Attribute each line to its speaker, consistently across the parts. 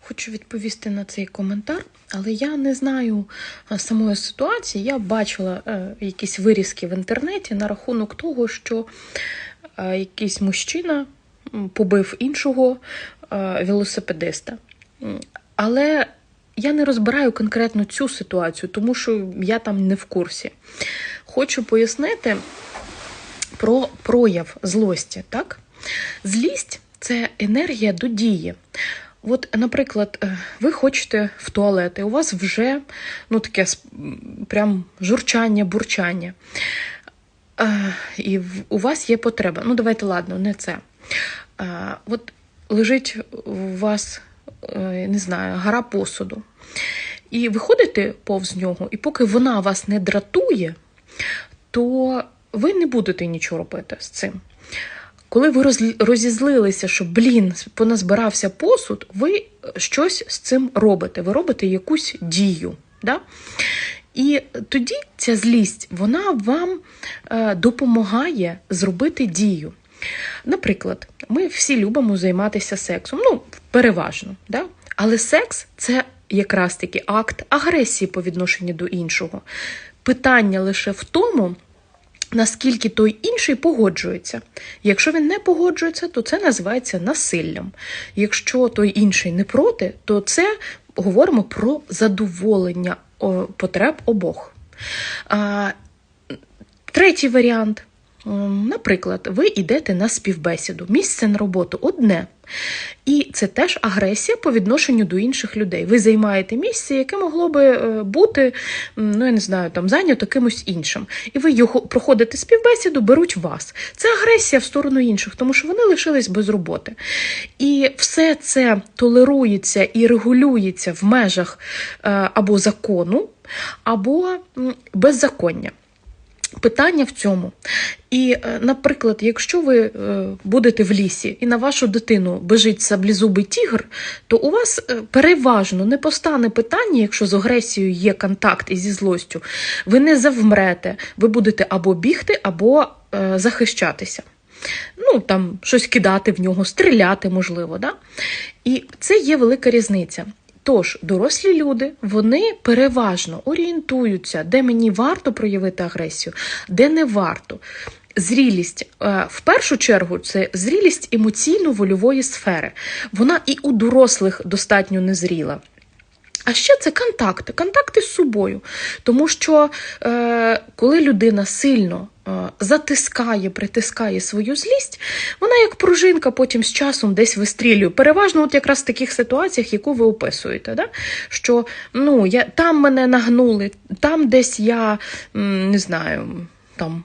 Speaker 1: Хочу відповісти на цей коментар, але я не знаю е, самої ситуації. Я бачила е, якісь вирізки в інтернеті на рахунок того, що е, якийсь мужчина побив іншого велосипедиста. Але я не розбираю конкретно цю ситуацію, тому що я там не в курсі. Хочу пояснити про прояв злості. Так? Злість це енергія до дії. От, наприклад, е, ви хочете в туалет, і у вас вже ну, таке прям журчання, бурчання. Е, І у вас є потреба. Ну, давайте, ладно, не це. Е, От лежить у вас, не знаю, гора посуду. І ви ходите повз нього, і поки вона вас не дратує, то ви не будете нічого робити з цим. Коли ви розізлилися, що блін, поназбирався посуд, ви щось з цим робите. Ви робите якусь дію. Да? І тоді ця злість вона вам е, допомагає зробити дію. Наприклад, ми всі любимо займатися сексом, ну, переважно, да? але секс це якраз таки акт агресії по відношенню до іншого. Питання лише в тому, наскільки той інший погоджується. Якщо він не погоджується, то це називається насиллям. Якщо той інший не проти, то це говоримо про задоволення потреб обох. Третій варіант. Наприклад, ви йдете на співбесіду, місце на роботу одне. І це теж агресія по відношенню до інших людей. Ви займаєте місце, яке могло би е, бути, ну я не знаю, там зайнято кимось іншим. І ви його проходите співбесіду, беруть вас. Це агресія в сторону інших, тому що вони лишились без роботи. І все це толерується і регулюється в межах е, або закону, або беззаконня. Питання в цьому. І, е, наприклад, якщо ви е, будете в лісі і на вашу дитину бежить саблізубий тігр, то у вас е, переважно не постане питання, якщо з агресією є контакт і зі злостю, ви не завмрете, ви будете або бігти, або захищатися. Ну, там щось кидати в нього, стріляти, можливо. Да? І це є велика різниця. Тож, дорослі люди вони переважно орієнтуються, де мені варто проявити агресію, де не варто. Зрілість е, в першу чергу це зрілість емоційно-вольової сфери. Вона і у дорослих достатньо незріла. А ще це контакти, контакти з собою. Тому що е, коли людина сильно е, затискає, притискає свою злість, вона як пружинка потім з часом десь вистрілює. Переважно, от якраз в таких ситуаціях, яку ви описуєте, да? що ну, я, там мене нагнули, там десь я не знаю, там.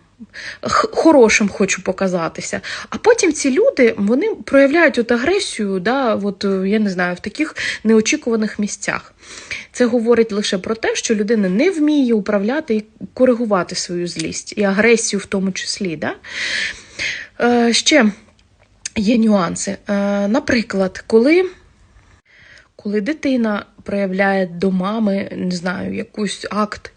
Speaker 1: Хорошим хочу показатися. А потім ці люди вони проявляють от агресію, да, от, е, я не знаю, в таких неочікуваних місцях. Це говорить лише про те, що людина не вміє управляти і коригувати свою злість, і агресію в тому числі. Да? Е, ще є нюанси. Е, наприклад, коли, коли дитина проявляє до мами, не знаю, якийсь акт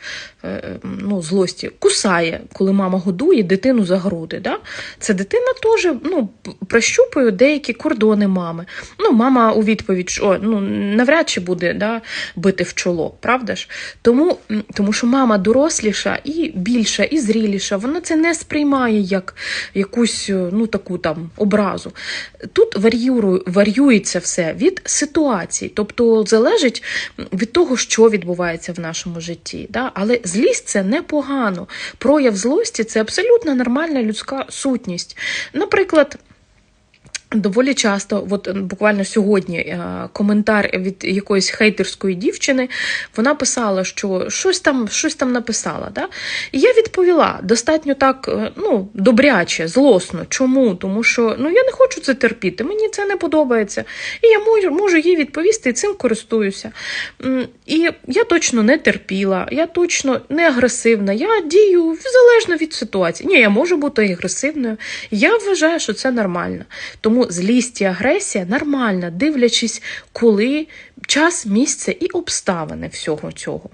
Speaker 1: е, ну, злості, кусає, коли мама годує дитину за груди. Да? Це дитина теж ну, прощупує деякі кордони мами. Ну, мама у відповідь, що ну, навряд чи буде да, бити в чоло, правда ж? Тому, тому що мама доросліша і більша, і зріліша, вона це не сприймає як якусь е, ну, таку там образу. Тут вар'юється все від ситуації, тобто залежить від того, що відбувається в нашому житті. Да? Але злість це непогано. Прояв злості це абсолютно нормальна людська сутність. Наприклад. Доволі часто, от буквально сьогодні, е, коментар від якоїсь хейтерської дівчини, вона писала, що щось там щось там написала. Да? І я відповіла достатньо так е, ну, добряче, злосно. Чому? Тому що ну, я не хочу це терпіти, мені це не подобається. І я можу, їй відповісти і цим користуюся. І я точно не терпіла, я точно не агресивна, я дію залежно від ситуації. Ні, я можу бути агресивною. Я вважаю, що це нормально. Тому злість і агресія нормальна, дивлячись, коли час, місце і обставини всього цього.